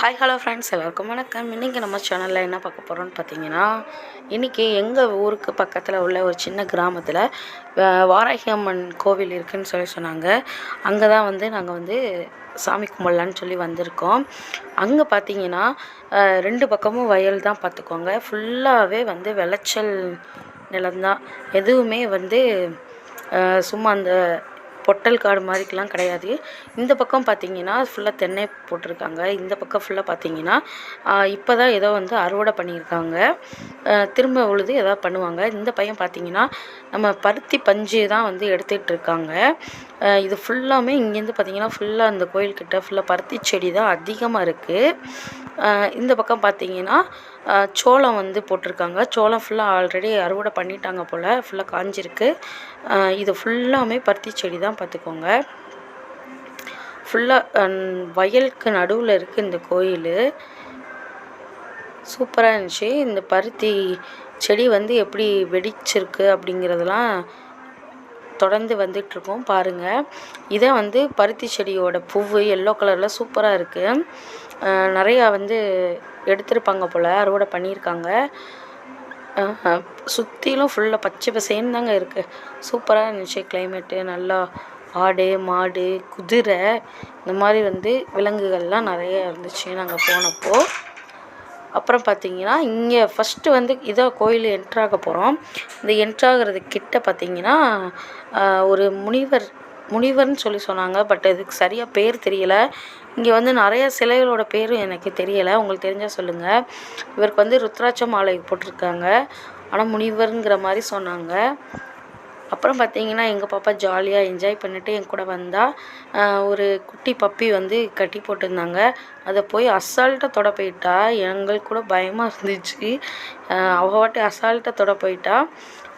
Hi hello friends எல்லாருக்கும் வணக்கம். இன்றைக்கி நம்ம சேனலில் என்ன பார்க்க போகிறோம்னு பார்த்தீங்கன்னா இன்றைக்கி எங்கள் ஊருக்கு பக்கத்தில் உள்ள ஒரு சின்ன கிராமத்தில் வாராகி அம்மன் கோவில் இருக்குதுன்னு சொல்லி சொன்னாங்க. அங்கே தான் வந்து நாங்கள் வந்து சாமி கும்பிடலான்னு சொல்லி வந்திருக்கோம். அங்கே பார்த்தீங்கன்னா ரெண்டு பக்கமும் வயல் தான் பார்த்துக்கோங்க. ஃபுல்லாகவே வந்து விளைச்சல் நிலம்தான். எதுவுமே வந்து சும்மா அந்த பொட்டல் காடு மாதிரிக்கெலாம் கிடையாது. இந்த பக்கம் பார்த்தீங்கன்னா ஃபுல்லாக தென்னை போட்டிருக்காங்க. இந்த பக்கம் ஃபுல்லாக பார்த்தீங்கன்னா இப்போ தான் ஏதோ வந்து அறுவடை பண்ணியிருக்காங்க. திரும்ப உழுது ஏதாவது பண்ணுவாங்க. இந்த பையன் பார்த்தீங்கன்னா நம்ம பருத்தி பஞ்சு தான் வந்து எடுத்துகிட்டு இருக்காங்க. இது ஃபுல்லாமே இங்கேருந்து பார்த்தீங்கன்னா ஃபுல்லாக அந்த கோயில்கிட்ட ஃபுல்லாக பருத்தி செடி தான் அதிகமாக இருக்குது இந்த பக்கம் பார்த்தீங்கன்னா சோளம் வந்து போட்டிருக்காங்க. சோளம் ஃபுல்லாக ஆல்ரெடி அறுவடை பண்ணிட்டாங்க போல் ஃபுல்லாக காஞ்சிருக்கு. இது ஃபுல்லாமே பருத்தி செடி தான் பார்த்துக்கோங்க. ஃபுல்லாக வயலுக்கு நடுவில் இருக்குது இந்த கோயில். சூப்பராக இருந்துச்சு. இந்த பருத்தி செடி வந்து எப்படி வெடிச்சிருக்கு அப்படிங்கிறதெல்லாம் தொடர்ந்து வந்துட்டுருக்கோம் பாருங்கள் இதை வந்து பருத்தி செடியோட பூவு எல்லோ கலரில் சூப்பராக இருக்குது நிறையா வந்து எடுத்திருப்பாங்க போல் அறுவடை பண்ணியிருக்காங்க. சுற்றிலும் ஃபுல்லாக பச்சை பசேன்னு தாங்க இருக்குது சூப்பராக இருந்துச்சு கிளைமேட்டு நல்லா ஆடு மாடு குதிரை இந்த மாதிரி வந்து விலங்குகள்லாம் நிறைய இருந்துச்சு நாங்கள் போனப்போ. அப்புறம் பார்த்தீங்கன்னா இங்கே ஃபஸ்ட்டு வந்து இதாக கோயில் என்ட்ராக போகிறோம் இந்த என்ட்ராகிறது கிட்ட பார்த்தீங்கன்னா ஒரு முனிவர் முனிவர்னு சொல்லி சொன்னாங்க. பட் இதுக்கு சரியாக பேர் தெரியல. இங்கே வந்து நிறைய சிலைகளோட பேரும் எனக்கு தெரியலை. உங்களுக்கு தெரிஞ்சால் சொல்லுங்கள் இவருக்கு வந்து ருத்ராட்ச மாலை போட்டிருக்காங்க. ஆனால் முனிவருங்கிற மாதிரி சொன்னாங்க. அப்புறம் பார்த்தீங்கன்னா எங்கள் பாப்பா ஜாலியாக என்ஜாய் பண்ணிட்டு என் கூட வந்தால் ஒரு குட்டி பப்பி வந்து கட்டி போட்டிருந்தாங்க. அதை போய் அசால்ட்டாக தொட போயிட்டா. எங்களுக்கு கூட பயமாக இருந்துச்சு. ஆஹ் வாட்டி அசால்ட்டாக தொட போயிட்டா.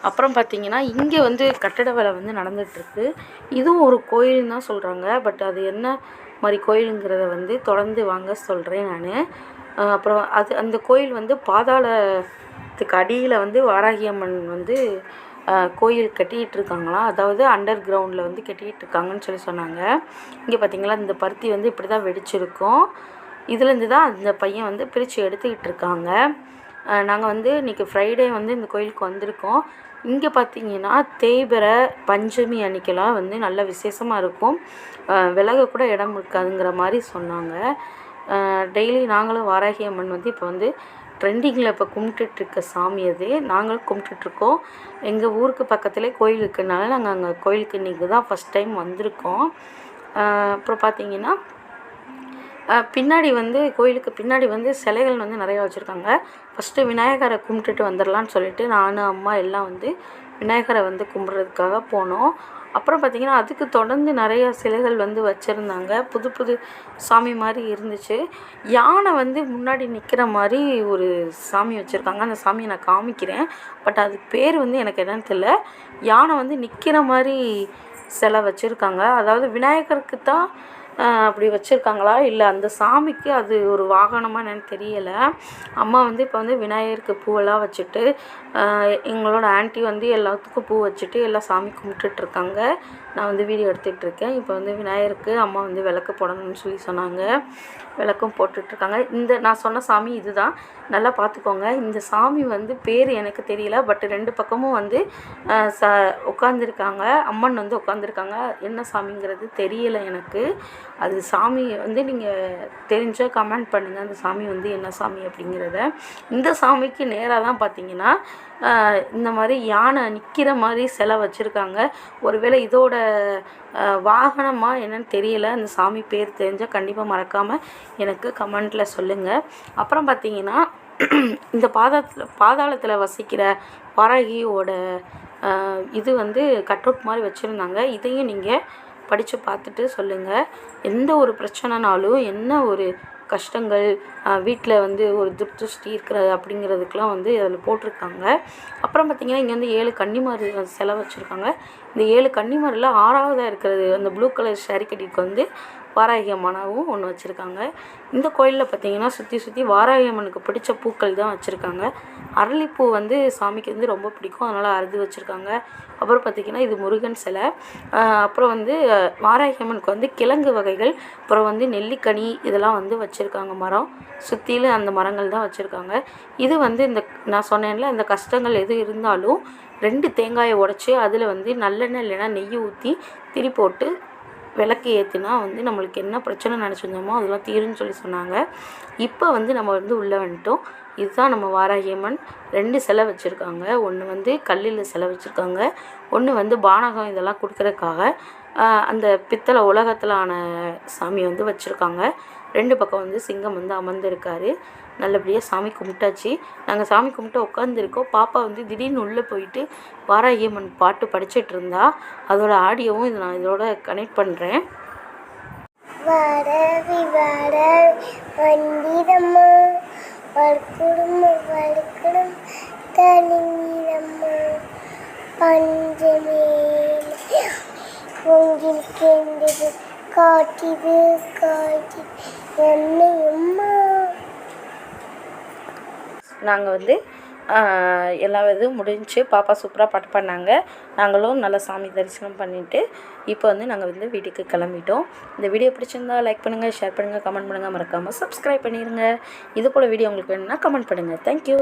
அப்புறம் பார்த்தீங்கன்னா இங்கே வந்து கட்டட வேலை வந்து நடந்துகிட்ருக்கு இதுவும் ஒரு கோயில்னு தான் சொல்கிறாங்க பட் அது என்ன மாதிரி கோயிலுங்கிறத வந்து தொடர்ந்து வாங்க சொல்கிறேன் நான். அப்புறம் அது அந்த கோயில் வந்து பாதாளத்துக்கு அடியில் வந்து வாராகி அம்மன் வந்து கோயில் கட்டிகிட்டு இருக்காங்களாம் அதாவது அண்டர் கிரவுண்டில் வந்து கட்டிக்கிட்டு இருக்காங்கன்னு சொல்லி சொன்னாங்க. இங்கே பார்த்தீங்களா இந்த பருத்தி வந்து இப்படி தான் வெடிச்சிருக்கும் இதுலேருந்து தான் அந்த பையன் வந்து பிரித்து எடுத்துக்கிட்டு இருக்காங்க நாங்கள் வந்து இன்றைக்கி ஃப்ரைடே வந்து இந்த கோயிலுக்கு வந்திருக்கோம். இங்கே பார்த்தீங்கன்னா தேய்பிறை பஞ்சமி அன்னைக்கெல்லாம் வந்து நல்ல விசேஷமாக இருக்கும். விலக கூட இடம் இருக்காதுங்கிற மாதிரி சொன்னாங்க. டெய்லி நாங்களும் வாராகி அம்மன் வந்து இப்போ வந்து ட்ரெண்டிங்கில் இப்போ கும்பிட்டுட்ருக்க சாமி அது. நாங்களும் கும்பிட்டுட்ருக்கோம். எங்கள் ஊருக்கு பக்கத்துலேயே கோயில் இருக்கிறனால நாங்கள் அங்கே கோயிலுக்கு இன்றைக்கி தான் ஃபஸ்ட் டைம் வந்திருக்கோம். அப்புறம் பார்த்தீங்கன்னா பின்னாடி வந்து கோயிலுக்கு பின்னாடி வந்து சிலைகள் வந்து நிறையா வச்சுருக்காங்க. ஃபஸ்ட்டு விநாயகரை கும்பிட்டுட்டு வந்துடலான்னு சொல்லிட்டு நான் அம்மா எல்லாம் வந்து விநாயகரை வந்து கும்பிட்றதுக்காக போனோம். அப்புறம் பார்த்திங்கன்னா அதுக்கு தொடர்ந்து நிறைய சிலைகள் வந்து வச்சுருந்தாங்க. புது புது சாமி மாதிரி இருந்துச்சு. யானை வந்து முன்னாடி நிற்கிற மாதிரி ஒரு சாமி வச்சுருக்காங்க. அந்த சாமியை நான் காமிக்கிறேன். பட் அதுக்கு பேர் வந்து எனக்கு என்னன்னு தெரியல. யானை வந்து நிற்கிற மாதிரி சிலை வச்சுருக்காங்க. அதாவது விநாயகருக்கு தான் அப்படி வச்சுருக்காங்களா? இல்லை அந்த சாமிக்கு அது ஒரு வாகனமாக என்னன்னு தெரியலை. அம்மா வந்து இப்போ வந்து விநாயகருக்கு பூவெல்லாம் வச்சுட்டு எங்களோட ஆண்டி வந்து எல்லாத்துக்கும் பூ வச்சுட்டு எல்லாம் சாமி கும்பிட்டுட்ருக்காங்க நான் வந்து வீடியோ எடுத்துகிட்டு இருக்கேன் இப்போ வந்து விநாயகருக்கு அம்மா வந்து விளக்கு போடணும்னு சொல்லி சொன்னாங்க. விளக்கும் போட்டுட்ருக்காங்க. இந்த நான் சொன்ன சாமி இதுதான். நல்லா பார்த்துக்கோங்க. இந்த சாமி வந்து பேர் எனக்கு தெரியல பட் ரெண்டு பக்கமும் வந்து ச உட்காந்துருக்காங்க அம்மன் வந்து உட்காந்துருக்காங்க என்ன சாமிங்கிறது தெரியல எனக்கு. அது சாமி வந்து நீங்கள் தெரிஞ்சால் கமெண்ட் பண்ணுங்கள் அந்த சாமி வந்து என்ன சாமி அப்படிங்கிறத. இந்த சாமிக்கு நேராக தான் பார்த்தீங்கன்னா இந்த மாதிரி யானை நிற்கிற மாதிரி சிலை வச்சுருக்காங்க. ஒருவேளை இதோட வாகனமாக என்னன்னு தெரியல. அந்த சாமி பேர் தெரிஞ்சால் கண்டிப்பாக மறக்காமல் எனக்கு கமெண்ட்டில் சொல்லுங்கள் அப்புறம் பார்த்தீங்கன்னா இந்த பாதத்தில் பாதாளத்தில் வசிக்கிற பரகியோட இது வந்து கட் அவுட் மாதிரி வச்சுருந்தாங்க. இதையும் நீங்கள் படித்து பார்த்துட்டு சொல்லுங்கள் எந்த ஒரு பிரச்சனைனாலும் என்ன ஒரு கஷ்டங்கள் வீட்டில் வந்து ஒரு துர்திருஷ்டி இருக்கிறது அப்படிங்கிறதுக்கெலாம் வந்து அதில் போட்டிருக்காங்க. அப்புறம் பார்த்திங்கன்னா இங்கே வந்து ஏழு கன்னிமார் செலவு வச்சுருக்காங்க. இந்த ஏழு கன்னிமாரில் ஆறாவதாக இருக்கிறது அந்த ப்ளூ கலர் ஷேரி கட்டிக்கு வந்து வாராகி அம்மனாகவும் ஒன்று வச்சுருக்காங்க. இந்த கோயிலில் பார்த்தீங்கன்னா சுற்றி சுற்றி வாராகி அம்மனுக்கு பிடிச்ச பூக்கள் தான் வச்சுருக்காங்க. அரளிப்பூ வந்து சாமிக்கு வந்து ரொம்ப பிடிக்கும். அதனால் அறுதி வச்சுருக்காங்க. அப்புறம் பார்த்திங்கன்னா இது முருகன் சிலை. அப்புறம் வந்து வாராகி அம்மனுக்கு வந்து கிழங்கு வகைகள் அப்புறம் வந்து நெல்லிக்கனி இதெல்லாம் வந்து வச்சுருக்காங்க மரம். சுற்றிலும் அந்த மரங்கள் தான் வச்சுருக்காங்க. இது வந்து இந்த நான் சொன்னேன்ல இந்த கஷ்டங்கள் எது இருந்தாலும் ரெண்டு தேங்காயை உடச்சி அதில் வந்து நல்லெண்ணெய் இல்லைன்னா நெய் ஊற்றி திரி போட்டு விளக்கு ஏற்றினா வந்து நம்மளுக்கு என்ன பிரச்சனை நினச்சிருந்தோமோ அதெல்லாம் தீரும்னு சொல்லி சொன்னாங்க. இப்போ வந்து நம்ம வந்து உள்ளே வந்துட்டோம். இதுதான் நம்ம வாராகியம்மன். ரெண்டு சிலை வச்சுருக்காங்க. ஒன்று வந்து கல்லில் சிலை வச்சுருக்காங்க. ஒன்று வந்து பானகம் இதெல்லாம் கொடுக்குறதுக்காக அந்த பித்தளை உலகத்தில் ஆன சாமி வந்து வச்சுருக்காங்க. ரெண்டு பக்கம் வந்து சிங்கம் வந்து அமர்ந்திருக்காரு. நல்லபடியாக சாமி கும்பிட்டாச்சு. நாங்கள் சாமி கும்பிட்டு உட்காந்துருக்கோம் பாப்பா வந்து திடீர்னு உள்ளே போயிட்டு வாராகி அம்மன் பாட்டு படிச்சுட்டு இருந்தா. அதோட ஆடியோவும் இது நான் இதோட கனெக்ட் பண்ணுறேன் வரவி வர வந்திரம்மா வர்க்குடும் வர்க்குடும் தனிரம்மா பஞ்சமே. உங்கில் கேண்டது காட்டிது காட்டி நாங்கள் வந்து எல்லா இதுவும் முடிஞ்சு பாப்பா சூப்பராக பாட்டு பண்ணாங்க நாங்களும் நல்லா சாமி தரிசனம் பண்ணிவிட்டு இப்போ வந்து நாங்கள் வந்து வீட்டுக்கு கிளம்பிட்டோம். இந்த வீடியோ பிடிச்சிருந்தா லைக் பண்ணுங்கள் ஷேர் பண்ணுங்கள் கமெண்ட் பண்ணுங்கள் மறக்காமல் சப்ஸ்கிரைப் பண்ணிடுங்க இது போல் வீடியோ உங்களுக்கு வேணும்னா கமெண்ட் பண்ணுங்கள் தேங்க்யூ